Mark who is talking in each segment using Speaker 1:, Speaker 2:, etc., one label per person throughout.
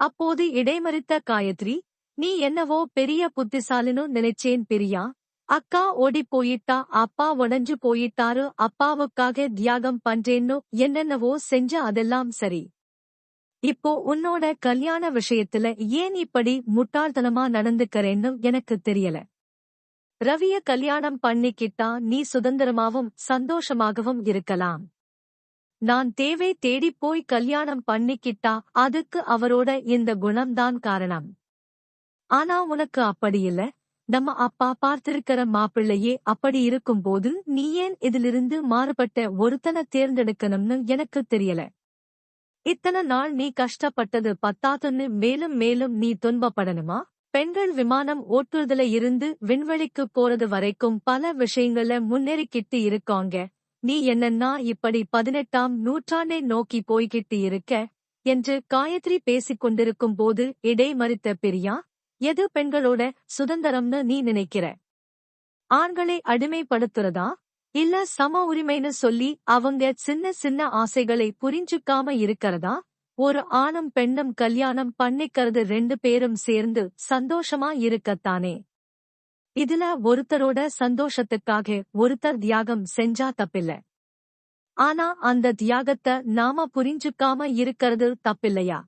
Speaker 1: அப்போது இடைமறித்த காயத்ரி நீ என்னவோ பெரிய புத்திசாலினு நினைச்சேன் பிரியா. அக்கா ஓடிப் போயிட்டா அப்பா உடஞ்சு போயிட்டாரு அப்பாவுக்காக தியாகம் பண்றேன்னு என்னென்னவோ செஞ்ச அதெல்லாம் சரி. இப்போ உன்னோட கல்யாண விஷயத்துல ஏன் இப்படி முட்டாள்தனமா நடந்துக்கறேன்னு எனக்கு தெரியல. ரவிய கல்யாணம் பண்ணிக்கிட்டா நீ சுதந்திரமாவும் சந்தோஷமாகவும் இருக்கலாம். நான் தேவை தேடிப் போய் கல்யாணம் பண்ணிக்கிட்டா அதுக்கு அவரோட இந்த குணம்தான் காரணம். ஆனா உனக்கு அப்படி இல்ல. நம்ம அப்பா பார்த்திருக்கிற மாப்பிள்ளையே அப்படி இருக்கும்போது நீ ஏன் இதிலிருந்து மாறுபட்ட ஒருத்தனை தேர்ந்தெடுக்கணும்னு எனக்கு தெரியல. இத்தனை நாள் நீ கஷ்டப்பட்டது பத்தாதுன்னு மேலும் மேலும் நீ துன்பப்படணுமா? பெண்கள் விமானம் ஓட்டுறதுல இருந்து விண்வெளிக்கு போறது வரைக்கும் பல விஷயங்கள முன்னேறிக்கிட்டு இருக்காங்க. நீ என்னன்னா இப்படி பதினெட்டாம் நூற்றாண்டை நோக்கி போய்கிட்டு இருக்க என்று காயத்ரி பேசிக் கொண்டிருக்கும் போது இடைமறித்த பிரியா எது பெண்களோட சுதந்திரம்னு நீ நினைக்கிற? ஆண்களை அடிமைப்படுத்துறதா? இல்ல சம உரிமைன்னு சொல்லி அவங்க சின்ன சின்ன ஆசைகளை புரிஞ்சுக்காம இருக்கறதா? ஒரு ஆணும் பெண்ணும் கல்யாணம் பண்ணிக்கிறது ரெண்டு பேரும் சேர்ந்து சந்தோஷமா இருக்கத்தானே? இதுல ஒருத்தரோட சந்தோஷத்துக்காக ஒருத்தர் தியாகம் செஞ்சா தப்பில்ல. ஆனா அந்த தியாகத்தை நாம புரிஞ்சுக்காம இருக்கறது தப்பில்லையா?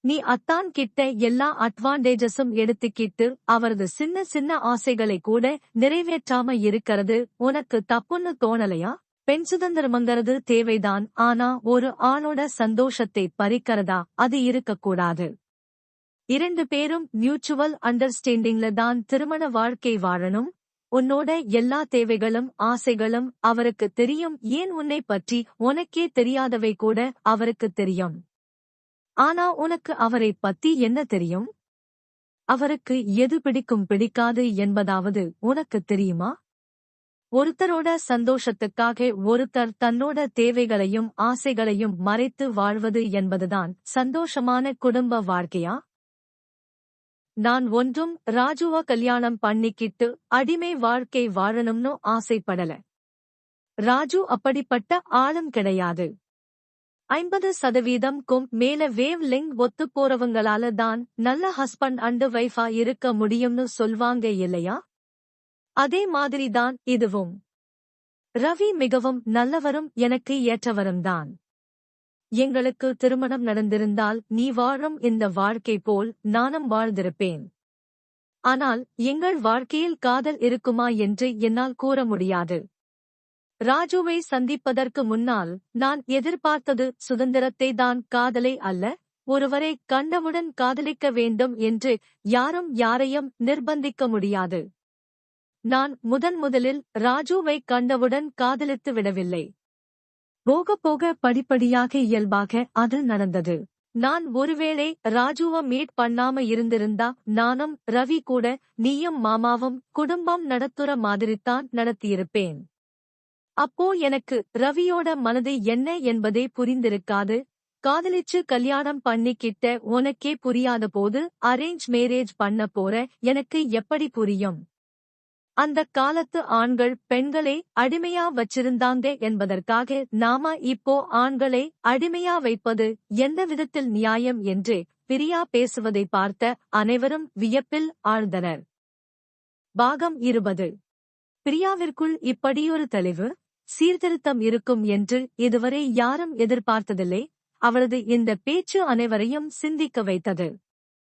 Speaker 1: நீ அத்தான் கிட்ட எல்லா அட்வான்டேஜஸும் எடுத்துக்கிட்டு அவரது சின்ன சின்ன ஆசைகளை கூட நிறைவேற்றாம இருக்கிறது உனக்கு தப்புன்னு தோணலையா? பெண் சுதந்திரமங்கிறது தேவைதான் ஆனா ஒரு ஆணோட சந்தோஷத்தை பறிக்கிறதா? அது இருக்கக்கூடாது. இரண்டு பேரும் மியூச்சுவல் அண்டர்ஸ்டாண்டிங்ல தான் திருமண வாழ்க்கை வாழணும். உன்னோட எல்லா தேவைகளும் ஆசைகளும் அவருக்கு தெரியும். ஏன் உன்னை பற்றி உனக்கே தெரியாதவை கூட அவருக்கு தெரியும்? ஆனா உனக்கு அவரை பத்தி என்ன தெரியும்? அவருக்கு எது பிடிக்கும் பிடிக்காது என்பதாவது உனக்கு தெரியுமா? ஒருத்தரோட சந்தோஷத்துக்காக ஒருத்தர் தன்னோட தேவைகளையும் ஆசைகளையும் மறைத்து வாழ்வது என்பதுதான் சந்தோஷமான குடும்ப வாழ்க்கையா? நான் ஒன்றும் ராஜுவ கல்யாணம் பண்ணிக்கிட்டு அடிமை வாழ்க்கை வாழணும்னு ஆசைப்படல. ராஜு அப்படிப்பட்ட ஆளும் கிடையாது. ஐம்பது சதவீதம்க்கும் மேல வேவ் லிங் ஒத்து போறவங்களால தான் நல்ல ஹஸ்பண்ட் அண்டு வைஃபா இருக்க முடியும்னு சொல்வாங்க இல்லையா? அதே மாதிரிதான் இதுவும். ரவி மிகவும் நல்லவரும் எனக்கு ஏற்றவரும் தான் எங்களுக்கு திருமணம் நடந்திருந்தால் நீ வாழும் இந்த வாழ்க்கை போல் நானும் வாழ்ந்திருப்பேன். ஆனால் எங்கள் வாழ்க்கையில் காதல் இருக்குமா என்று என்னால் கூற முடியாது. ராஜுவை சந்திப்பதற்கு முன்னால் நான் எதிர்பார்த்தது சுதந்திரத்தை தான் காதலை அல்ல ஒருவரை கண்டவுடன் காதலிக்க வேண்டும் என்று யாரும் யாரையும் நிர்பந்திக்க முடியாது. நான் முதன் முதலில் ராஜுவை கண்டவுடன் காதலித்து விடவில்லை. போக போக படிப்படியாக இயல்பாக அது நடந்தது. நான் ஒருவேளை ராஜுவ மீட் பண்ணாம இருந்திருந்தா நானும் ரவி கூட நீயும் மாமாவும் குடும்பம் நடத்துற மாதிரித்தான் நடத்தியிருப்பேன். அப்போ எனக்கு ரவியோட மனது என்ன என்பதே புரிந்திருக்காது. காதலிச்சு கல்யாணம் பண்ணிக்கிட்ட உனக்கே புரியாத போது அரேஞ்ச் மேரேஜ் பண்ண போற எனக்கு எப்படி புரியும்? அந்த காலத்து ஆண்கள் பெண்களை அடிமையா வச்சிருந்தாங்க என்பதற்காக நாம இப்போ ஆண்களை அடிமையா வைப்பது எந்த விதத்தில் நியாயம் என்று பிரியா பேசுவதை பார்த்த அனைவரும் வியப்பில் ஆழ்ந்தனர். பாகம் இருபது. பிரியாவிற்குள் இப்படியொரு தெளிவு சீர்திருத்தம் இருக்கும் என்று இதுவரை யாரும் எதிர்பார்த்ததில்லை அவளது இந்த பேச்சு அனைவரையும் சிந்திக்க வைத்தது.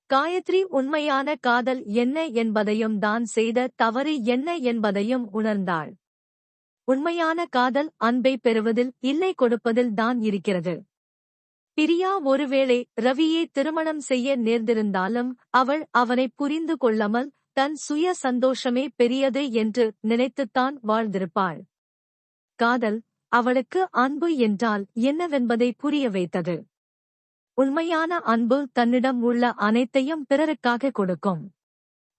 Speaker 1: காயத்ரி உண்மையான காதல் என்ன என்பதையும் தான் செய்த தவறு என்ன என்பதையும் உணர்ந்தாள். உண்மையான காதல் அன்பை பெறுவதில் இல்லை கொடுப்பதில் தான் இருக்கிறது. பிரியா ஒருவேளை ரவியை திருமணம் செய்ய நேர்ந்திருந்தாலும் அவள் அவனை புரிந்து கொள்ளாமல் தன் சுய சந்தோஷமே பெரியது என்று நினைத்துத்தான் வாழ்ந்திருப்பாள். காதல் அவளுக்கு அன்பு என்றால் என்னவென்பதை புரிய வைத்தது. உண்மையான அன்பு தன்னிடம் உள்ள அனைத்தையும் பிறருக்காக கொடுக்கும்.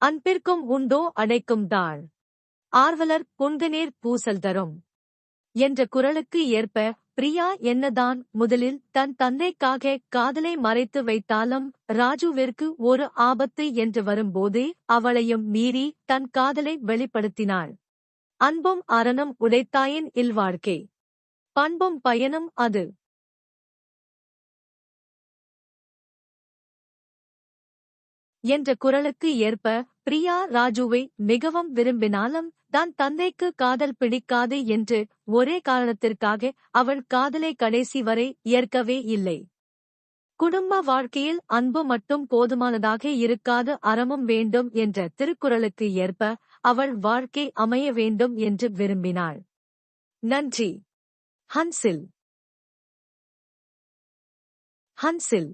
Speaker 1: அன்பிற்கும் உண்டோ அடைக்கும் தாழ் ஆர்வலர் புன்கநீர் பூசல் தரும். என்ற குரலுக்கு ஏற்ப பிரியா என்னதான் முதலில் தன் தந்தைக்காக காதலை மறைத்து வைத்தாலும் ராஜுவிற்கு ஒரு ஆபத்து என்று வரும்போதே அவளையும் மீறி தன் காதலை வெளிப்படுத்தினாள். அன்பும் அரணும் உடைத்தாயின் இல்வாழ்க்கை. பண்பும் பயனும் அது. என்ற குரலுக்கு ஏற்ப பிரியா ராஜுவை மிகவும் விரும்பினாலும் தான் தந்தைக்கு காதல் பிடிக்காது என்று ஒரே காரணத்திற்காக அவள் காதலை கடைசி வரை ஏற்கவே இல்லை. குடும்ப வாழ்க்கையில் அன்பு மட்டும் போதுமானதாக இருக்காது அறமும் வேண்டும் என்ற திருக்குறளுக்கு ஏற்ப அவள் வாழ்க்கை அமைய வேண்டும் என்று விரும்பினாள். நன்றி. ஹன்சில். ஹன்சில்.